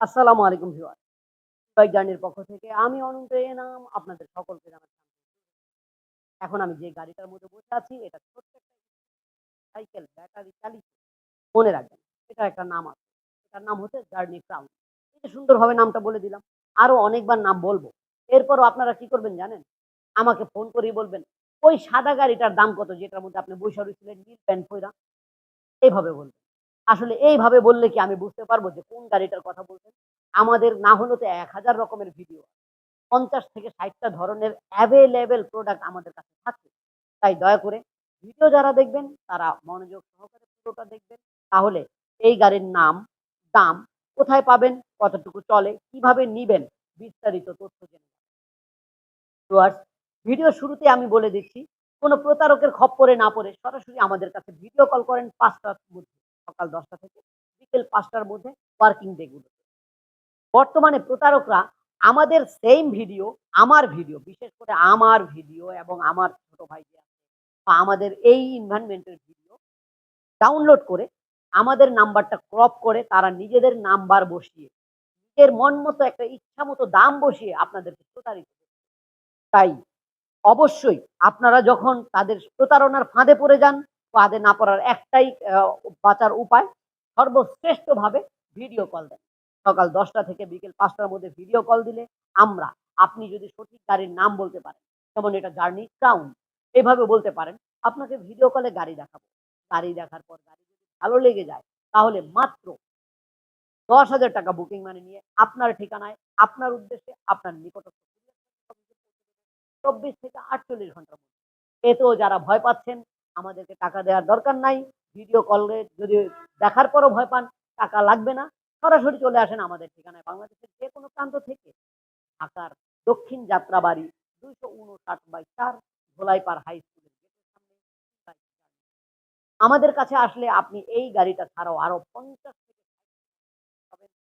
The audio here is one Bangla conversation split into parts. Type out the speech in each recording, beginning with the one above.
আসসালামু আলাইকুম ভিউয়ার বাইক জার্নির পক্ষ থেকে আমি অনন্ত এনাম, আপনাদের সকলকে জানাচ্ছি এখন আমি যে গাড়িটার মধ্যে বসে আছি, এটা ছোট্ট একটা সাইকেল ব্যাটারি চালিত, মনে রাখবেন, এটা একটা নাম আছে। এটার নাম হচ্ছে জার্নি ক্রাউন যে সুন্দরভাবে নামটা বলে দিলাম, আরও অনেকবার নাম বলব। এরপরও আপনারা কি করবেন জানেন? আমাকে ফোন করেই বলবেন, ওই সাদা গাড়িটার দাম কত? যেটার মধ্যে আপনি বৈশা রয়েছিলেন নীল প্যান্ট পয়রা এইভাবে বলবেন। আসলে এইভাবে বললে কি আমি বুঝতে পারব যে কোন গাড়িটার কথা বলছেন? আমাদের না হলেও তো এক হাজার রকমের ভিডিও পঞ্চাশ থেকে ষাটটা ধরনের অ্যাভেলেবেল প্রোডাক্ট আমাদের কাছে থাকে। তাই দয়া করে ভিডিও যারা দেখবেন, তারা মনোযোগ সহকারে পুরোটা দেখবেন। তাহলে এই গাড়ির নাম, দাম কোথায় পাবেন, কতটুকু চলে, কীভাবে নিবেন, বিস্তারিত তথ্য জেনে ভিডিও শুরুতে আমি বলে দিচ্ছি, কোনো প্রতারকের খপ্পরে না পড়ে সরাসরি আমাদের কাছে ভিডিও কল করেন পাঁচটার মধ্যে। সকাল দশটা থেকে বিকেল পাঁচটার মধ্যে ওয়ার্কিং ডেগুলোতে বর্তমানে প্রতারকরা আমাদের সেম ভিডিও আমার ভিডিও বিশেষ করে আমার ভিডিও এবং আমার ছোট ভাই যে আছে, বা আমাদের এই ইনভায়রনমেন্টের ভিডিও ডাউনলোড করে আমাদের নাম্বারটা ক্রপ করে, তারা নিজেদের নাম্বার বসিয়ে, নিজের মন মতো একটা ইচ্ছা মতো দাম বসিয়ে আপনাদেরকে প্রতারিত তাই অবশ্যই আপনারা যখন তাদের প্রতারণার ফাঁদে পড়ে যান ফাঁদে না পড়ার একটাই বাঁচার উপায়। সর্বশ্রেষ্ঠভাবে ভিডিও কল দেন। সকাল দশটা থেকে বিকেল পাঁচটার মধ্যে ভিডিও কল দিলে আমরা, আপনি যদি সঠিক গাড়ির নাম বলতে পারেন, যেমন এটা জার্নি ক্রাউন এভাবে বলতে পারেন, আপনাকে ভিডিও কলে গাড়ি দেখাবো। গাড়ি দেখার পর গাড়ি যদি ভালো লেগে যায়, তাহলে মাত্র দশ হাজার টাকা বুকিং মানে নিয়ে আপনার ঠিকানায়, আপনার উদ্দেশ্যে, আপনার নিকটস্থ চব্বিশ থেকে আটচল্লিশ ঘণ্টার মধ্যে। এতেও যারা ভয় পাচ্ছেন আমাদেরকে টাকা দেওয়ার দরকার নাই। ভিডিও কলে যদি দেখার পরও ভয় পান, টাকা লাগবে না। সরাসরি চলে আসেন আমাদের ঠিকানায়। বাংলাদেশের যে কোনো প্রান্ত থেকে ঢাকার দক্ষিণ যাত্রাবাড়ি দুইশো উনষাট বাই চার ধোলাইপাড় হাই স্কুলের আমাদের কাছে আসলে আপনি এই গাড়িটা ছাড়াও আরও পঞ্চাশ থেকে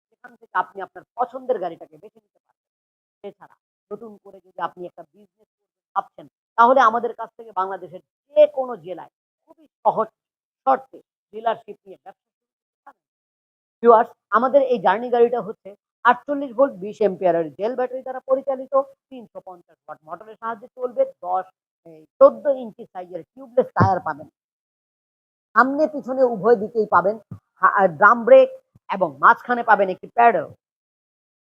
সেখান থেকে আপনি আপনার পছন্দের গাড়িটাকে বেছে নিতে পারবেন। এছাড়া নতুন করে যদি আপনি একটা বিজনেস ভাবছেন তাহলে আমাদের কাছ থেকে বাংলাদেশের যে কোনো জেলায় খুবই সহজ শর্তে ডিলারশিপ নিয়ে ব্যবসা আমাদের এই জার্নি গাড়িটা হচ্ছে আটচল্লিশ ভোল্ট বিশ এম্পিয়ারের জেল ব্যাটারি দ্বারা পরিচালিত, তিনশো পঞ্চাশ ওয়াট মোটরের সাহায্যে চলবে, দশ চোদ্দ ইঞ্চি সাইজের টিউবলেস টায়ার পাবেন। সামনে পিছনে উভয় দিকেই পাবেন ড্রাম ব্রেক এবং মাঝখানে পাবেন একটি প্যাডেল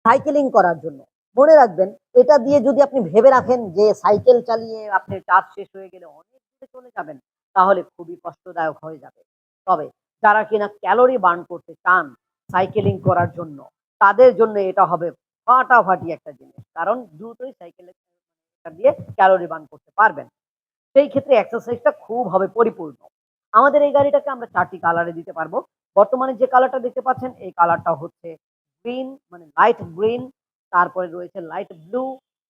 সাইকেলিং করার জন্য। মনে রাখবেন, এটা দিয়ে যদি আপনি ভেবে রাখেন যে সাইকেল চালিয়ে আপনি চার্জ শেষ হয়ে গেলে অনেক দূরে চলে যাবেন, তাহলে খুবই কষ্টদায়ক হয়ে যাবে। তবে যারা কিনা ক্যালোরি বার্ন করতে চান সাইকেলিং করার জন্য, তাদের জন্য এটা হবে ফাটাফাটি একটা জিনিস। কারণ দ্রুতই সাইকেলে দিয়ে ক্যালোরি বার্ন করতে পারবেন। সেই ক্ষেত্রে এক্সারসাইজটা খুব হবে পরিপূর্ণ। আমাদের এই গাড়িটাকে আমরা চারটি কালারে দিতে পারব। বর্তমানে যে কালারটা দেখতে পাচ্ছেন, এই কালারটা হচ্ছে গ্রিন মানে লাইট গ্রিন তারপরে রয়েছে লাইট ব্লু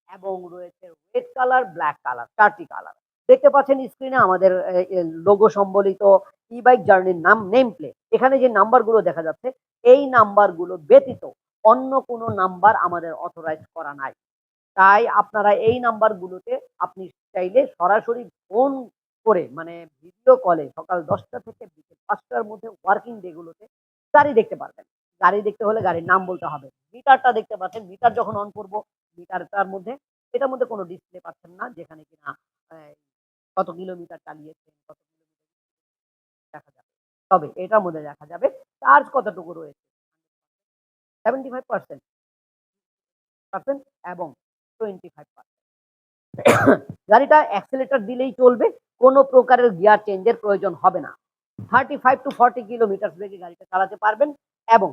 এবং রয়েছে রেড কালার ব্ল্যাক কালার চারটি কালার দেখতে পাচ্ছেন স্ক্রিনে আমাদের লোগো সম্বলিত ই বাইক জার্নির নাম নেম প্লেট এখানে যে নাম্বারগুলো দেখা যাচ্ছে, এই নাম্বারগুলো ব্যতীত অন্য কোনো নাম্বার আমাদের অথরাইজ করা নাই। তাই আপনারা এই নাম্বারগুলোতে আপনি চাইলে সরাসরি ফোন করে মানে ভিডিও কলে সকাল দশটা থেকে বিকেল পাঁচটার মধ্যে ওয়ার্কিং ডেগুলোতে গাড়ি দেখতে পারবেন। গাড়ি দেখতে হলে গাড়ির নাম বলতে হবে। মিটারটা দেখতে পাচ্ছেন মিটার যখন অন করব মিটারটার মধ্যে, এটার মধ্যে কোনো ডিসপ্লে পাচ্ছেন না, যেখানে কিনা কত কিলোমিটার চালিয়েছেন, কত কিলোমিটার দেখা যাবে। তবে এটার মধ্যে দেখা যাবে চার্জ কতটুকু রয়েছে? সেভেন্টি ফাইভ পার্সেন্ট পার্সেন্ট এবং টোয়েন্টি ফাইভ পার্সেন্ট গাড়িটা অ্যাক্সেলেটার দিলেই চলবে, কোনো প্রকারের গিয়ার চেঞ্জের প্রয়োজন হবে না। Thirty five to forty kilometre বেগে গাড়িটা চালাতে পারবেন এবং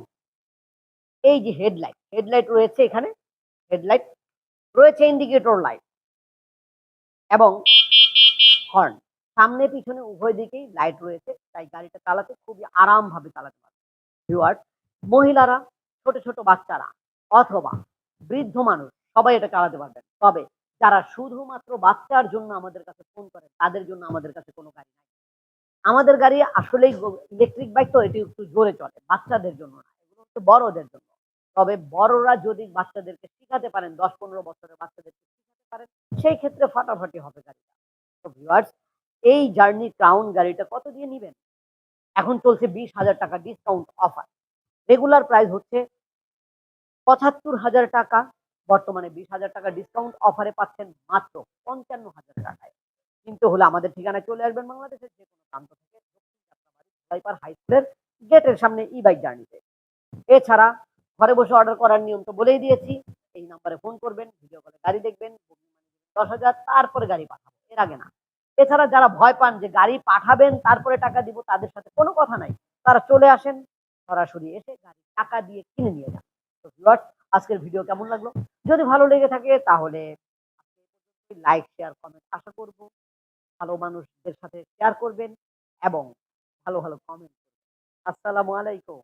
এই যে হেডলাইট হেডলাইট রয়েছে এখানে, হেডলাইট রয়েছে ইন্ডিকেটর লাইট এবং হর্ন সামনে পিছনে উভয় দিকেই লাইট রয়েছে, তাই গাড়িটা চালাতে খুবই আরামভাবে চালাতে পারবে। ভিউয়ার্স মহিলারা, ছোট ছোট বাচ্চারা অথবা বৃদ্ধ মানুষ, সবাই এটা চালাতে পারবেন। তবে যারা শুধুমাত্র বাচ্চার জন্য আমাদের কাছে ফোন করে, তাদের জন্য আমাদের কাছে কোনো গাড়ি নাই। আমাদের গাড়ি আসলেই ইলেকট্রিক বাইক তো এটি একটু জোরে চলে, বাচ্চাদের জন্য না, এগুলো বড়দের জন্য। তবে বড়রা যদি বাচ্চাদেরকে শিখাতে পারেন, দশ পনেরো বছরের বাচ্চাদেরকে শিখাতে পারেন, সেই ক্ষেত্রে ফাটাফাটি হবে গাড়িটা। তো ভিউয়ার্স এই জার্নি ক্রাউন গাড়িটা কত দিয়ে নেবেন? এখন চলছে বিশ হাজার টাকা ডিসকাউন্ট অফার রেগুলার প্রাইস হচ্ছে পঁচাত্তর হাজার টাকা, বর্তমানে বিশ হাজার টাকা ডিসকাউন্ট অফারে পাচ্ছেন মাত্র পঞ্চান্ন হাজার টাকায়। কিন্তু হলে আমাদের ঠিকানায় চলে আসবেন বাংলাদেশের যে কোনো প্রান্ত থেকে। হাই স্কুলের গেটের সামনে ই বাইক জার্নিতে এছাড়া ঘরে বসে অর্ডার করার নিয়ম তো বলেই দিয়েছি। এই নাম্বারে ফোন করবেন ভিডিও কলে গাড়ি দেখবেন দশ হাজার, তারপরে গাড়ি পাঠাবো। এর আগে না। এছাড়া যারা ভয় পান যে গাড়ি পাঠাবেন, তারপরে টাকা দিব, তাদের সাথে কোনো কথা নাই। তারা চলে আসেন, সরাসরি এসে গাড়ি টাকা দিয়ে কিনে নিয়ে যান। তো ভিউয়ার্স আজকের ভিডিও কেমন লাগল? যদি ভালো লেগে থাকে, তাহলে লাইক শেয়ার কমেন্ট আশা করব ভালো মানুষদের সাথে শেয়ার করবেন এবং ভালো ভালো কমেন্ট আসসালামু আলাইকুম।